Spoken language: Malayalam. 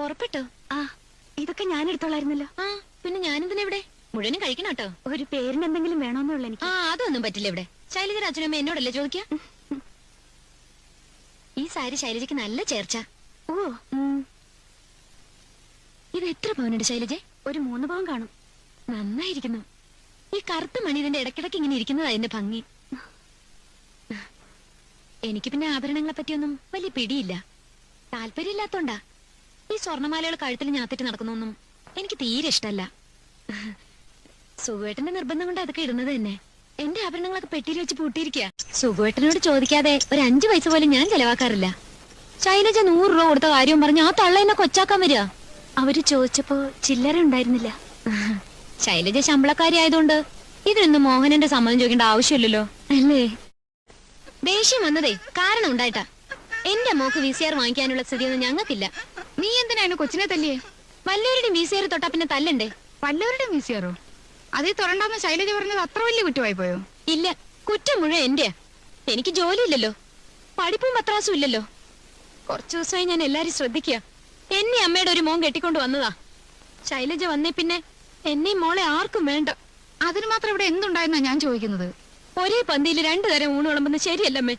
പുറപ്പെട്ടോ. ആ ഇതൊക്കെ ഞാൻ എടുത്തോളായിരുന്നല്ലോ ആ പിന്നെ ഞാനെന്തിനാ ഇവിടെ? മുഴുവനും കഴിക്കണം കേട്ടോ. ഒരു പേരിന് എന്തെങ്കിലും വേണോന്നുള്ള എനിക്ക്. ആ അതൊന്നും പറ്റില്ല ഇവിടെ. ശൈലജ അച്ഛനമ്മ എന്നോടല്ലേ ചോദിക്കാ? ഈ സാരി ശൈലജയ്ക്ക് നല്ല ചേർച്ച. ഓ ഇത് എത്ര പവനുണ്ട് ശൈലജ? ഒരു മൂന്ന് പവൻ കാണും. നന്നായിരിക്കുന്നു. ഈ കറുത്ത മണി ഇതിന്റെ ഇടക്കിടക്ക് ഇങ്ങനെ ഇരിക്കുന്നതാ എന്റെ ഭംഗി. എനിക്ക് പിന്നെ ആഭരണങ്ങളെ പറ്റിയൊന്നും വലിയ പിടിയില്ല. താല്പര്യമില്ലാത്തോണ്ടാ. ഈ സ്വർണമാലകൾ കഴുത്തിൽ ഞാത്തിട്ട് നടക്കുന്നൊന്നും എനിക്ക് തീരെ ഇഷ്ടമല്ല സുഖുവേട്ടന്റെ നിർബന്ധം കൊണ്ട് അതൊക്കെ ഇടുന്നത് തന്നെ. എന്റെ ആഭരണങ്ങളൊക്കെ പെട്ടിയിൽ വെച്ച് പൂട്ടിയിരിക്കുക സുഖുവേട്ടനോട് ചോദിക്കാതെ ഒരു അഞ്ചു പൈസ പോലും ഞാൻ ചെലവാക്കാറില്ല. ശൈലജ നൂറ് രൂപ കൊടുത്ത കാര്യവും പറഞ്ഞ് ആ തള്ള എന്നെ കൊച്ചാക്കാൻ വരിക. അവർ ചോദിച്ചപ്പോ ചില്ലറ ഉണ്ടായിരുന്നില്ല. ശൈലജ ശമ്പളക്കാരി ആയതുകൊണ്ട് ഇതിനൊന്നും മോഹനന്റെ സമ്മതം ചോദിക്കേണ്ട ആവശ്യമില്ലല്ലോ. അല്ലേ? ദേഷ്യം വന്നതേ കാരണം ഉണ്ടായിട്ടാ. എന്റെ മോക്ക് വി സി ആർ വാങ്ങിക്കാനുള്ള സ്ഥിതിയൊന്നും ഞങ്ങൾക്കില്ല. നീ എന്തിനാണ് കൊച്ചിനെ തല്ലിയേ? വല്ലവരുടെ വി തൊട്ടാ പിന്നെ തല്ലണ്ടേ? വല്ലവരുടെ മിസ്സിയാറോ അതേ തുറണ്ടാന്ന് ശൈലജ പറഞ്ഞത് അത്ര വലിയ കുറ്റമായി പോയോ? ഇല്ല കുറ്റം മുഴുവൻ എന്റെയാ. എനിക്ക് ജോലിയില്ലല്ലോ. പഠിപ്പും പത്രാസും ഇല്ലല്ലോ. കുറച്ചു ദിവസമായി ഞാൻ എല്ലാരും ശ്രദ്ധിക്കുക എന്നെ അമ്മയുടെ ഒരു മോൻ കെട്ടിക്കൊണ്ട് വന്നതാ. ശൈലജ വന്നേ പിന്നെ എന്നെയും മോളെ ആർക്കും വേണ്ട. അതിന് മാത്രം ഇവിടെ എന്തുണ്ടായെന്നാ ഞാൻ ചോദിക്കുന്നത്? ഒരേ പന്തിയിൽ രണ്ടു തരം ഊണ് വിളമ്പുന്നത് ശരിയല്ലമ്മേ.